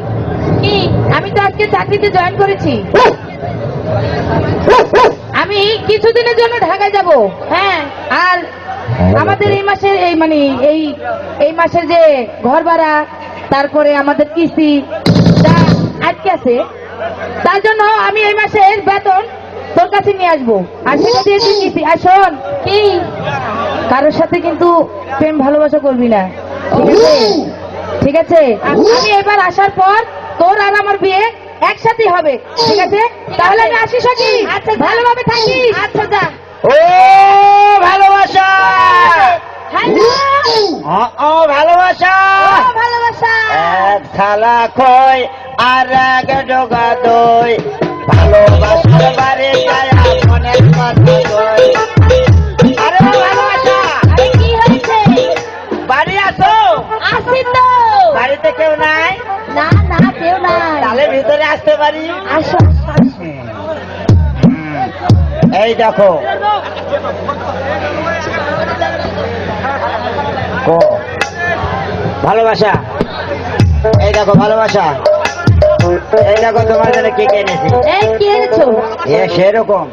শোন কি? আমি তো আজকে চাকরিতে জয়েন করেছি। আমি কিছুদিনের জন্য ঢাকায় যাব। হ্যাঁ আর আমাদের এই মাসের এই মানে এই এই মাসের যে ঘর ভাড়া তারপরে আমাদের কিস্তি যা আটকে আছে তার জন্য আমি এই মাসের বেতন তোর কাছে নিয়ে আসব। আর সেটা দিয়ে তুই কিস্তি আর শোন কি? কারোর সাথে কিন্তু প্রেম ভালোবাসা করবি না ঠিক আছে? ঠিক আছে? আমি এবার আসার পর তোর আর আমার বিয়ে একসাথে হবে। ঠিক আছে? তাহলে আমি আসি সখী আচ্ছা ভালোভাবে থাকিস? আচ্ছা যা। ও ভালোবাসা! ও, ভালোবাসা! ভালোবাসা! এক থালা খই আর এক ডোগা দই। ভালোবাসার বাড়ি দেখো ভালোবাসা। এই দেখো ভালোবাসা। এই দেখো তোমার জন্য কি কিনেছি এ সেরকম।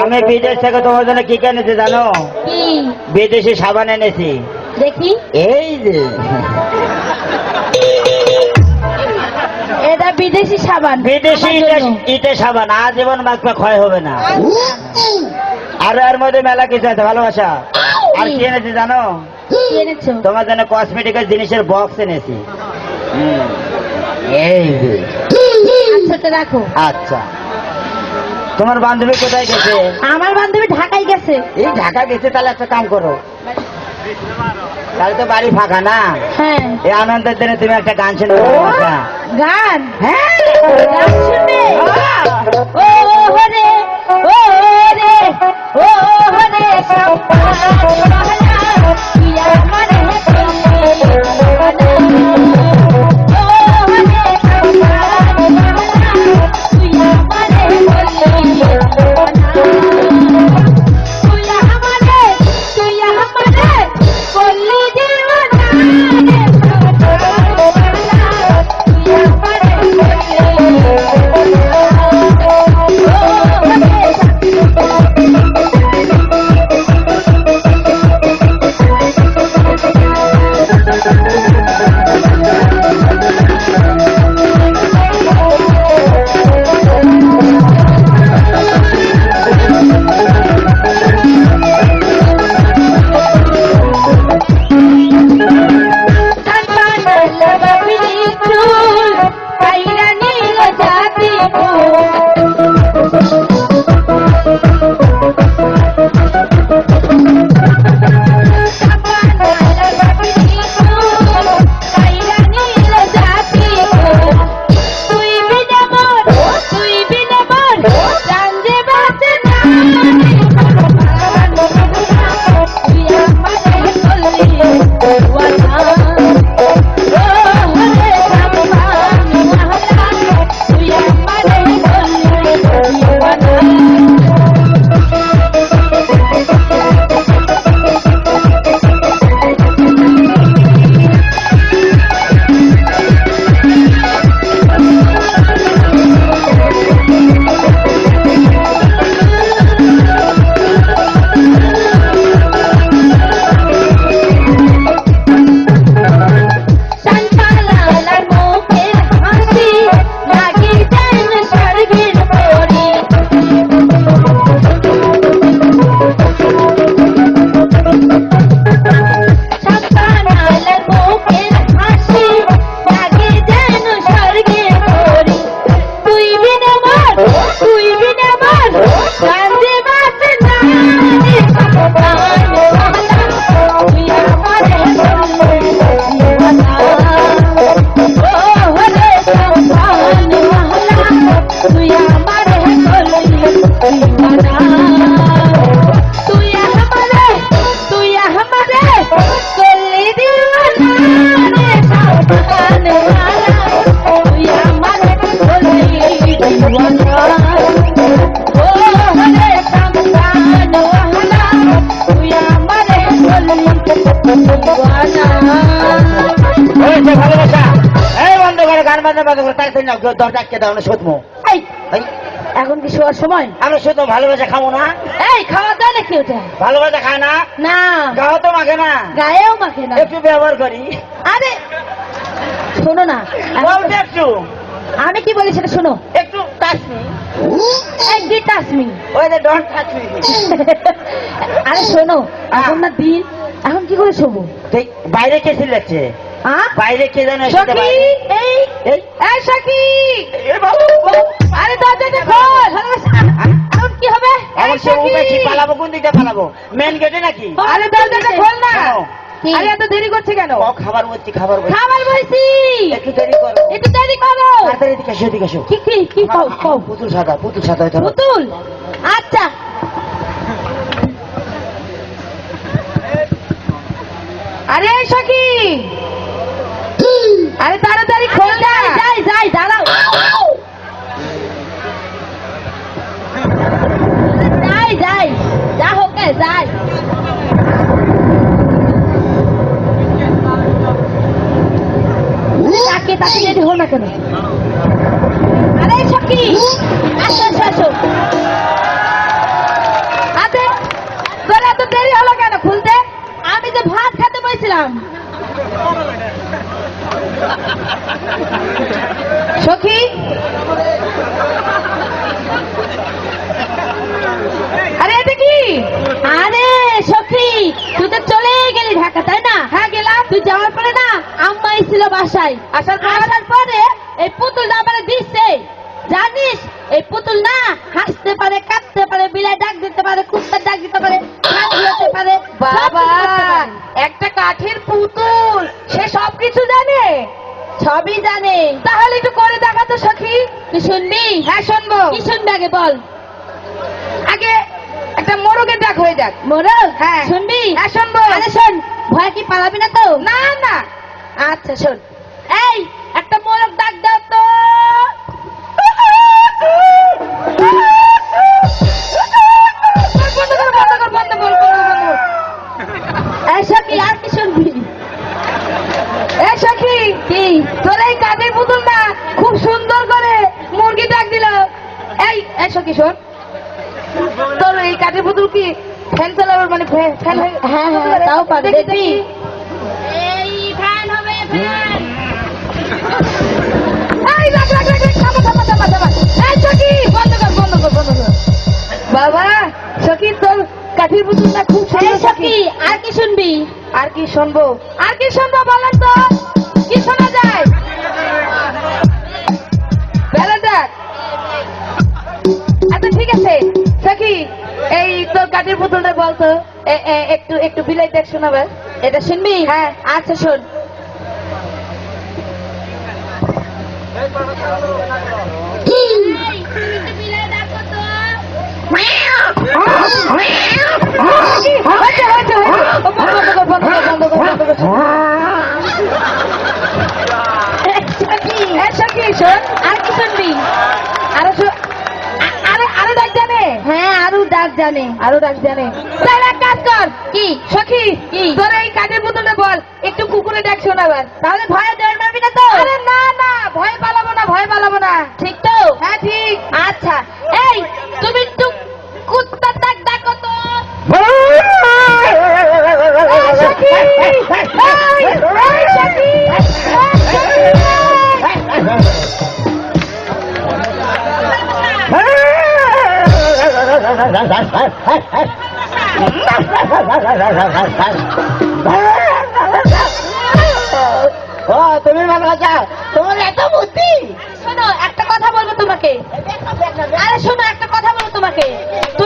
আমি বিদেশ থেকে তোমার জন্য কি কিনেছি জানো? বিদেশি সাবান এনেছি। দেখি। এই যে। এটা বিদেশি সাবান। বিদেশি ইটে সাবান। আজীবন মাখলে ক্ষয় হবে না। আর এর মধ্যে মেলা কিছু আছে ভালোবাসা। আর। কি এনেছি জানো? তোমার জন্য কসমেটিক্যাল জিনিসের বক্স এনেছি। এই আচ্ছা রাখো। আচ্ছা। তোমার বান্ধবী কোথায় গেছে? আমার বান্ধবী ঢাকায় গেছে। এই ঢাকা গেছে তাহলে একটা কাম করো। তাহলে তো বাড়ি ফাঁকা না? হ্যাঁ। এই আনন্দের দিনে তুমি একটা গান শুনবে ভালোবাসা গান? হ্যাঁ। বাজে বাজে করে তাড়াতাড়ি না দরজা আটকে দাও না শোধমো। এই এই, এখন কি শোয়ার সময়? আমরা শুধু ভালোবাসা খাব না। এই খাওয়া দাওয়া নাকি ওটা? ভালোবাসা খায় না? না। গাও তো মাখে না। গায়েও মাখে না। একটু ব্যবহার করি। আরে শোনো না। একটু। আমি কি বলি সেটা শোনো। একটু টাচ মি এক টাচমি ওই যে টাচমি আরে শোনো এখন না দিন। এখন কি করে শোবো? বাইরে কে সিলেছে আ বাইরে কে জানো এসেছে সখী বাইরে? আরে দরজাটা খোল। এখন কি হবে? আমার সে সখী! উঠেছি পালাবো কোন দিকে পালাবো? মেন গেটে নাকি? আরে দরজাটা খোল না। আরে এত দেরি করছে কেন? খাবার বলছি খাবার বলছি। খাবার বলছি। একটু দেরি করো। একটু দেরি করো। তাড়াতাড়ি দিকে এসো দিকে এসো। কি কি কি কও আমার- পুতুল সাদা পুতুল সাদা হয়তো পুতুল? আচ্ছা। আরে সখী। আরে তাড়াতাড়ি খোল যাই যাই যাই দাঁড়াও। যাই যাই যা হোক গে, যাই। তাকে না কেন? আরে সখী আসো আসো আসো। আতে তোর এত দেরি হলো কেন? খুলতে? আমি যে ভাত খেতে বসছিলাম। সখী? আরে এটা কি? আরে সখী তুই তো চলে গেলি ঢাকা তাই না? হ্যাঁ গেলাম। তুই যাওয়ার পরে না আম্মা ছিল বাসায়। আসার পর সবই জানে। তাহলে একটু করে দেখাতো সখী। তুই শুনবি? হ্যাঁ শুনব। কি শুনবি আগে বল? আগে একটা মোরগের ডাক হয়ে যাক। মোরগ? হ্যাঁ। শুনবি? হ্যাঁ শুনব। আরে শোন ভয় কি পালাবি না তো? না না। আচ্ছা শোন। এই একটা মোরগ ডাক দাও সখী শোন তোর এই কাঠের পুতুল কি ফ্যান চালাবার মানে ফ্যান ফ্যান হ্যাঁ হ্যাঁ তাও পারে দেখবি এই ফ্যান হবে ফ্যান এই রাখ রাখ রাখ রাখ, থামো থামো থামো থামো। এই সখী! বন্ধ কর বন্ধ কর বন্ধ কর। বাবা সখী তোর কাঠের পুতুল না খুব সুন্দর সখী আর কি শুনবি? আর কি শুনব? আর কি শুনব বলেন তো কি শোনা যায়? আচ্ছা ঠিক আছে। সখী এই তোর কাঠের পুতুলটা বলতো একটু একটু বিলাই দেখ শোনাবে? এটা শুনবি হ্যাঁ। আচ্ছা শোন। হয়েছে, হয়েছে, হয়েছে। ডাক জানে আরও ডাক জানে। তাহলে এক কাজ কর। কি? সখি কি? তোর এই কাজের বোতলে বল একটু কুকুরে ডাক শোনাবার তাহলে ভয়ে দেড় মারবি না তো? আরে না না ভয় পালাবো না ভয় পালাবো না। ঠিক তো? হ্যাঁ ঠিক। আচ্ছা ও, তুমি ভালো আছা? তোমার এত বুদ্ধি? শোনো, একটা কথা বলব তোমাকে। আরে শোনো, একটা কথা বলব তোমাকে। তুমি